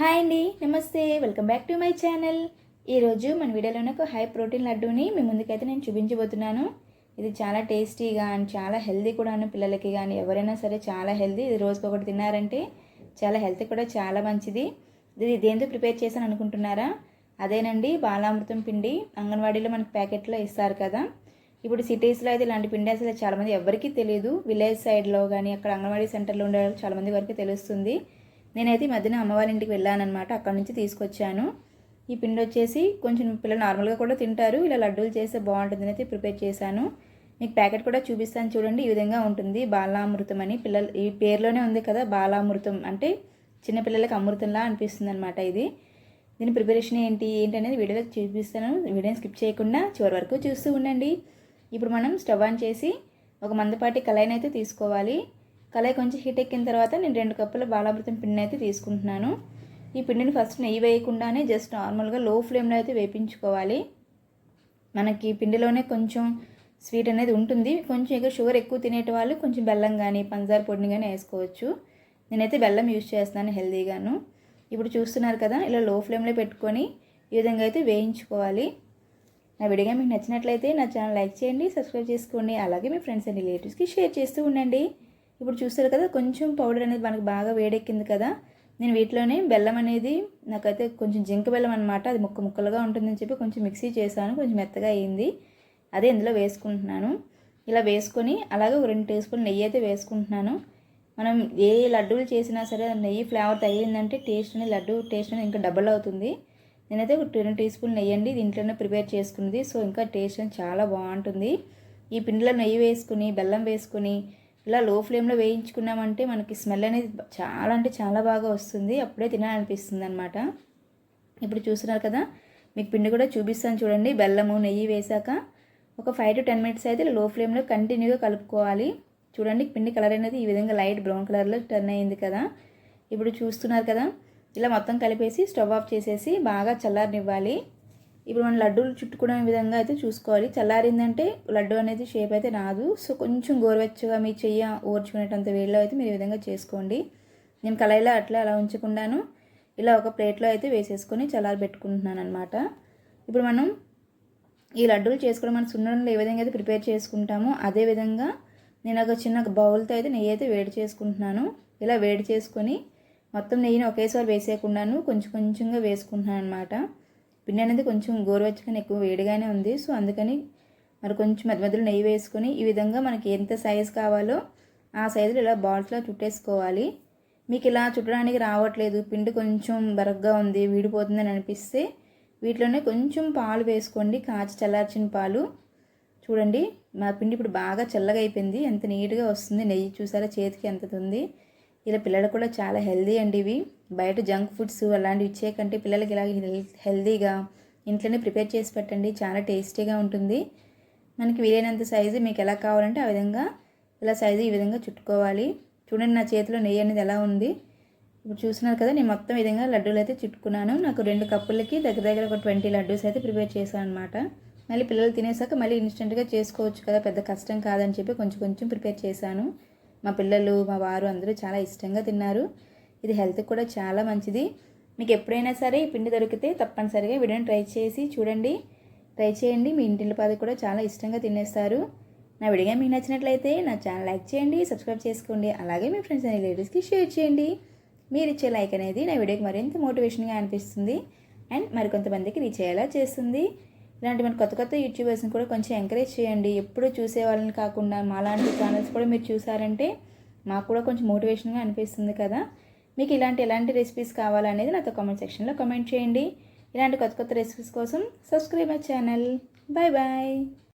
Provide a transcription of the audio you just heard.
Hi అండి నమస్తే. Welcome back to my channel. ఈరోజు మన వీడియోలోనే ఒక హై ప్రోటీన్ లడ్డూని మీ ముందుకైతే నేను చూపించబోతున్నాను. ఇది చాలా టేస్టీగా అండ్ చాలా హెల్దీ కూడాను పిల్లలకి కానీ ఎవరైనా సరే చాలా హెల్దీ ఇది రోజుకి ఒకటి తిన్నారంటే చాలా హెల్త్ కూడా చాలా మంచిది. ఇది దేంతో ప్రిపేర్ చేశాను అనుకుంటున్నారా? అదేనండి బాలామృతం పిండి. అంగన్వాడీలో మనకి ప్యాకెట్లో ఇస్తారు కదా. ఇప్పుడు సిటీస్లో అయితే ఇలాంటి పిండి అసలు చాలామంది ఎవరికీ తెలియదు. విలేజ్ సైడ్లో కానీ అక్కడ అంగన్వాడీ సెంటర్లో ఉండే వాళ్ళకి చాలామంది వరకు తెలుస్తుంది. నేనైతే ఈ మధ్యన అమ్మవారి ఇంటికి వెళ్ళానమాట అక్కడ నుంచి తీసుకొచ్చాను. ఈ పిండి వచ్చేసి కొంచెం పిల్లలు నార్మల్గా కూడా తింటారు. ఇలా లడ్డూలు చేస్తే బాగుంటుందని అయితే ప్రిపేర్ చేశాను. మీకు ప్యాకెట్ కూడా చూపిస్తాను చూడండి. ఈ విధంగా ఉంటుంది. బాలామృతం అని పిల్లలు ఈ పేరులోనే ఉంది కదా బాలామృతం అంటే చిన్నపిల్లలకి అమృతంలా అనిపిస్తుంది అనమాట ఇది. దీని ప్రిపరేషన్ ఏంటి ఏంటి అనేది వీడియోలో చూపిస్తాను. వీడియోని స్కిప్ చేయకుండా చివరి వరకు చూస్తూ ఉండండి. ఇప్పుడు మనం స్టవ్ ఆన్ చేసి ఒక మందపాటి కళాయిని అయితే తీసుకోవాలి. కళాయి కొంచెం హీట్ ఎక్కిన తర్వాత నేను రెండు కప్పుల బాలామృతం పిండిని అయితే తీసుకుంటున్నాను. ఈ పిండిని ఫస్ట్ నెయ్యి వేయకుండానే జస్ట్ నార్మల్గా లో ఫ్లేమ్లో అయితే వేపించుకోవాలి. మనకి పిండిలోనే కొంచెం స్వీట్ అనేది ఉంటుంది. కొంచెం ఇక షుగర్ ఎక్కువ తినేటి వాళ్ళు కొంచెం బెల్లం కానీ పంచదార పొడిని కానీ వేసుకోవచ్చు. నేనైతే బెల్లం యూజ్ చేస్తాను హెల్దీగాను. ఇప్పుడు చూస్తున్నారు కదా ఇలా లో ఫ్లేమ్లో పెట్టుకొని ఈ విధంగా అయితే వేయించుకోవాలి. నా విడిగా మీకు నచ్చినట్లయితే నా ఛానల్ లైక్ చేయండి సబ్స్క్రైబ్ చేసుకోండి. అలాగే మీ ఫ్రెండ్స్ అండ్ రిలేటివ్స్కి షేర్ చేస్తూ ఉండండి. ఇప్పుడు చూస్తారు కదా కొంచెం పౌడర్ అనేది మనకు బాగా వేడెక్కింది కదా నేను వీటిలోనే బెల్లం అనేది నాకైతే కొంచెం జింక బెల్లం అనమాట అది ముక్క ముక్కలుగా ఉంటుందని చెప్పి కొంచెం మిక్సీ చేశాను కొంచెం మెత్తగా అయ్యింది అదే ఇందులో వేసుకుంటున్నాను. ఇలా వేసుకొని అలాగే ఒక రెండు టీ స్పూన్ నెయ్యి అయితే వేసుకుంటున్నాను. మనం ఏ లడ్డూలు చేసినా సరే నెయ్యి ఫ్లేవర్ తగిలిందంటే టేస్ట్ అనేది లడ్డు టేస్ట్ అనేది ఇంకా డబల్ అవుతుంది. నేనైతే ఒక రెండు టీ స్పూన్ నెయ్యి అండి దీంట్లోనే ప్రిపేర్ చేసుకున్నది సో ఇంకా టేస్ట్ అనేది చాలా బాగుంటుంది. ఈ పిండిలో నెయ్యి వేసుకుని బెల్లం వేసుకుని ఇలా లో ఫ్లేమ్లో వేయించుకున్నామంటే మనకి స్మెల్ అనేది చాలా అంటే చాలా బాగా వస్తుంది. అప్పుడే తినాలనిపిస్తుంది అనమాట ఇప్పుడు చూస్తున్నారు కదా మీకు పిండి కూడా చూపిస్తాను చూడండి. బెల్లము నెయ్యి వేసాక ఒక ఫైవ్ టు టెన్ మినిట్స్ అయితే లో ఫ్లేమ్లో కంటిన్యూగా కలుపుకోవాలి. చూడండి పిండి కలర్ అనేది ఈ విధంగా లైట్ బ్రౌన్ కలర్లో టర్న్ అయింది కదా. ఇప్పుడు చూస్తున్నారు కదా ఇలా మొత్తం కలిపేసి స్టవ్ ఆఫ్ చేసేసి బాగా చల్లారనివ్వాలి. ఇప్పుడు మనం లడ్డూలు చుట్టుకునే విధంగా అయితే చూసుకోవాలి. చల్లారిందంటే లడ్డు అనేది షేప్ అయితే రాదు. సో కొంచెం గోరువెచ్చగా మీ చెయ్యి ఓర్చుకునేటంత వేడిలో అయితే మీరు ఈ విధంగా చేసుకోండి. నేను కళాయిలో అట్లా అలా ఉంచకుండాను ఇలా ఒక ప్లేట్లో అయితే వేసేసుకొని చల్లారి పెట్టుకుంటున్నాను అనమాట ఇప్పుడు మనం ఈ లడ్డూలు చేసుకోవడం మనం సున్నడంలో ఏ విధంగా అయితే ప్రిపేర్ చేసుకుంటామో అదే విధంగా నేను ఒక చిన్న బౌల్తో అయితే నెయ్యి అయితే వేడి చేసుకుంటున్నాను. ఇలా వేడి చేసుకొని మొత్తం నెయ్యిని ఒకేసారి వేసేయకుండాను కొంచెం కొంచెంగా వేసుకుంటున్నాను అనమాట పిండి అనేది కొంచెం గోరువెచ్చగానే ఎక్కువ వేడిగానే ఉంది. సో అందుకని మరి కొంచెం మధ్య మధ్యలో నెయ్యి వేసుకొని ఈ విధంగా మనకి ఎంత సైజు కావాలో ఆ సైజులో ఇలా బాల్స్లో చుట్టేసుకోవాలి. మీకు ఇలా చుట్టడానికి రావట్లేదు. పిండి కొంచెం బరగ్గా ఉంది వీడిపోతుందని అనిపిస్తే వీటిలోనే కొంచెం పాలు వేసుకోండి. కాచి చల్లార్చిన పాలు. చూడండి మా పిండి ఇప్పుడు బాగా చల్లగా అయిపోయింది. ఎంత నీట్గా వస్తుంది. నెయ్యి చూసారా? చేతికి ఎంత ఉంది. ఇలా పిల్లలు కూడా చాలా హెల్దీ అండి ఇవి. బయట జంక్ ఫుడ్స్ అలాంటివి ఇచ్చే కంటే పిల్లలకి ఇలా హెల్దీగా ఇంట్లోనే ప్రిపేర్ చేసి పెట్టండి. చాలా టేస్టీగా ఉంటుంది. మనకి వీలైనంత సైజు మీకు ఎలా కావాలంటే ఆ విధంగా ఇలా సైజు ఈ విధంగా చుట్టుకోవాలి. చూడండి నా చేతిలో నెయ్యి అనేది ఎలా ఉంది. ఇప్పుడు చూస్తున్నారు కదా నేను మొత్తం విధంగా లడ్డూలు అయితే చుట్టుకున్నాను. నాకు రెండు కప్పులకి దగ్గర దగ్గర ఒక ట్వంటీ లడ్డూస్ అయితే ప్రిపేర్ చేశాను అనమాట మళ్ళీ పిల్లలు తినేసాక మళ్ళీ ఇన్స్టెంట్గా చేసుకోవచ్చు కదా పెద్ద కష్టం కాదని చెప్పి కొంచెం కొంచెం ప్రిపేర్ చేశాను. మా పిల్లలు మా వారు అందరూ చాలా ఇష్టంగా తిన్నారు. ఇది హెల్త్కి కూడా చాలా మంచిది. మీకు ఎప్పుడైనా సరే ఈ పిండి దొరికితే తప్పనిసరిగా వీడియోని ట్రై చేసి చూడండి. ట్రై చేయండి. మీ ఇంటి పాద కూడా చాలా ఇష్టంగా తినేస్తారు. నా వీడియో మీకు నచ్చినట్లయితే నా ఛానల్ లైక్ చేయండి సబ్స్క్రైబ్ చేసుకోండి. అలాగే మీ ఫ్రెండ్స్ అండ్ రిలేటివ్స్కి షేర్ చేయండి. మీరు ఇచ్చే లైక్ అనేది నా వీడియోకి మరింత మోటివేషన్గా అనిపిస్తుంది. అండ్ మరికొంతమందికి రీచ్ అయ్యేలా చేస్తుంది. ఇలాంటి మన కొత్త కొత్త యూట్యూబర్స్ని కూడా కొంచెం ఎంకరేజ్ చేయండి. ఎప్పుడు చూసే వాళ్ళని కాకుండా మాలాంటి ఛానల్స్ కూడా మీరు చూసారంటే మాకు కూడా కొంచెం మోటివేషన్గా అనిపిస్తుంది కదా. మీకు ఇలాంటి ఎలాంటి రెసిపీస్ కావాలనేది నాతో కామెంట్ సెక్షన్లో కామెంట్ చేయండి. ఇలాంటి కొత్త కొత్త రెసిపీస్ కోసం subscribe my channel bye bye